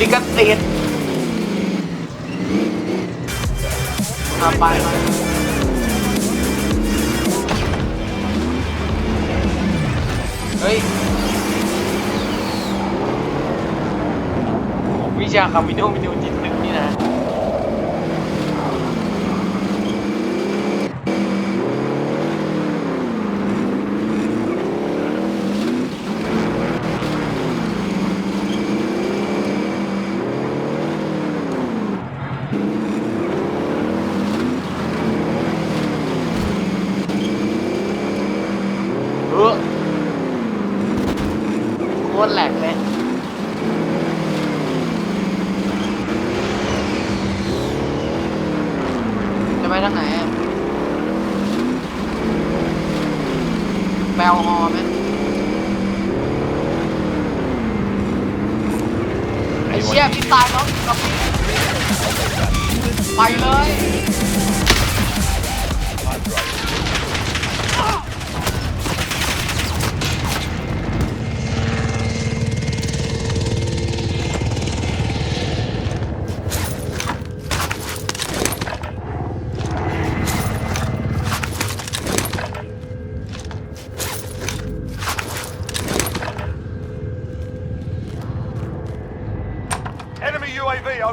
ลิกติดมาไปเฮ้ยวิชาคำวิดีโนวิดีโนจิตตึกนี่นะ เออโคตรแหลกเลย จะไปทางไหนอะแบลฮอไหมไอ้ เชี่ยพี่ตายแล้วไปเลย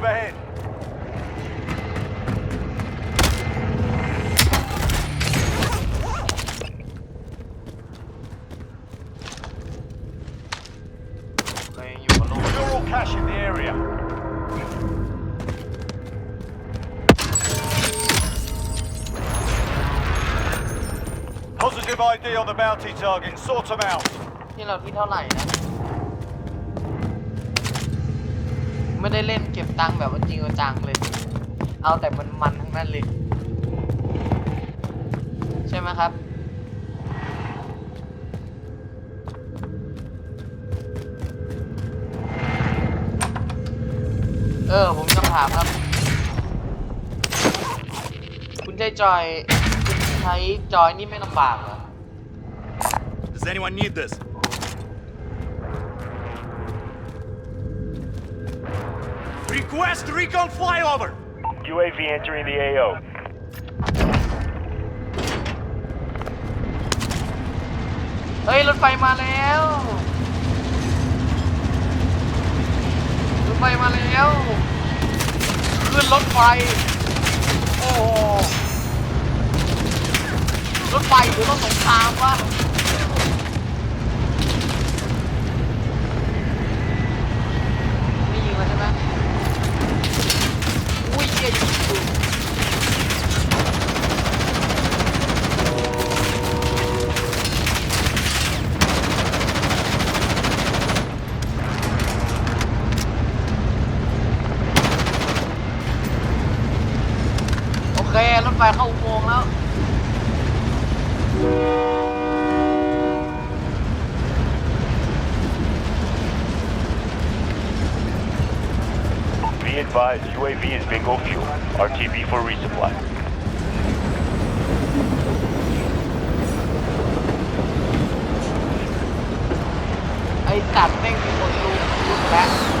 overhead. Okay, อยู่บนโลก You're all cash in the area. Positive ID on the bounty target. Sort them out. นี่เราที่เท่าไหร่นะ ไม่ได้เล่นเก็บตังค์แบบว่าจริงจังเลย เอาแต่มันมันๆทั้งนั้นเลย ใช่ไหมครับ เออ ผมต้องถามครับ คุณใช้จอยคุณใช้จอยนี่ไม่ลำบากเหรอ Does anyone need this? Request recon flyover! UAV entering the AO. เฮ้ยรถไฟมาแล้วรถไฟมาแล้วขึ้นรถไฟ โอ้โหรถไฟหรือรถสงครามวะไม่ยิงแล้วใช่ไหมอุ้ยเหี้ยยิงกูโอ เครถไฟเข้าอุโมงค์แล้ว Be advised, UAV is bingo fuel. RTB for resupply. ไอ้สัตว์แม่งมีคนรู้รู้แล้ว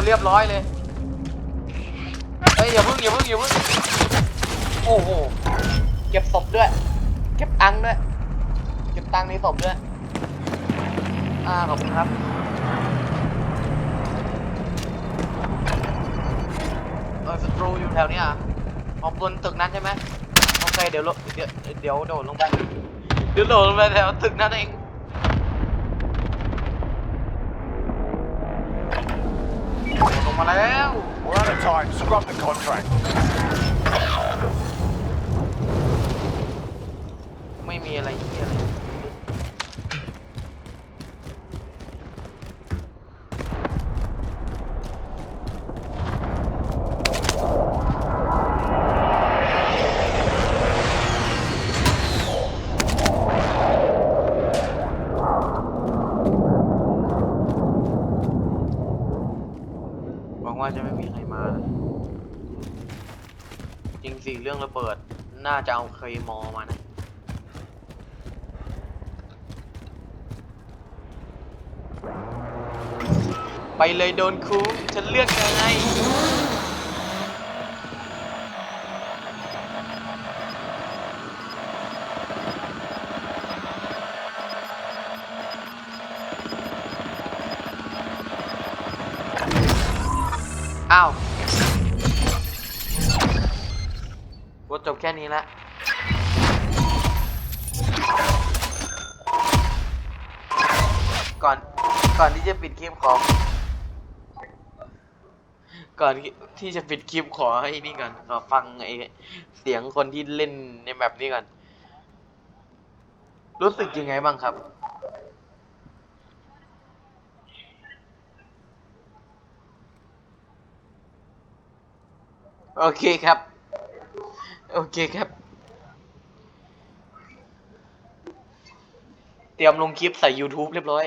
นเรียบร้อยเลยเฮ้ยอย่าเพิ่งอย่าเพิ่งอย่าเพิ่งโอ้โหเก็บศพด้วย เก็บตังค์ด้วย เก็บตังค์ในศพด้วย อ่าขอบคุณครับเออสตรูอยู่แถวเนี้ยอะออกบนตึกนั้นใช่ไหมโอเคเดี๋ยวลงเดี๋ยวเดี๋ยวโดดลงไปเดี๋ยวโดดลงไปแถวตึกนั้นเอง ลงมาแล้ว We're out of time. Scrub the contract. ไม่มีอะไรเหี้ยอะไร วังว่าจะไม่มีใครมานะจริงสิเรื่องระเบิด น่าจะเอาเคยมอมานะไปเลยโดนคูฉันเลือกเธอไง อ้าวบทจบแค่นี้ละก่อนก่อนที่จะปิดคลิปขอก่อนที่ที่จะปิดคลิปขอให้นี่ก่อนขอฟังไอเสียงคนที่เล่นในแบบนี้ก่อน รู้สึกยังไงบ้างครับ โอเคครับ โอเคครับ เตรียมลงคลิปใส่ YouTube เรียบร้อย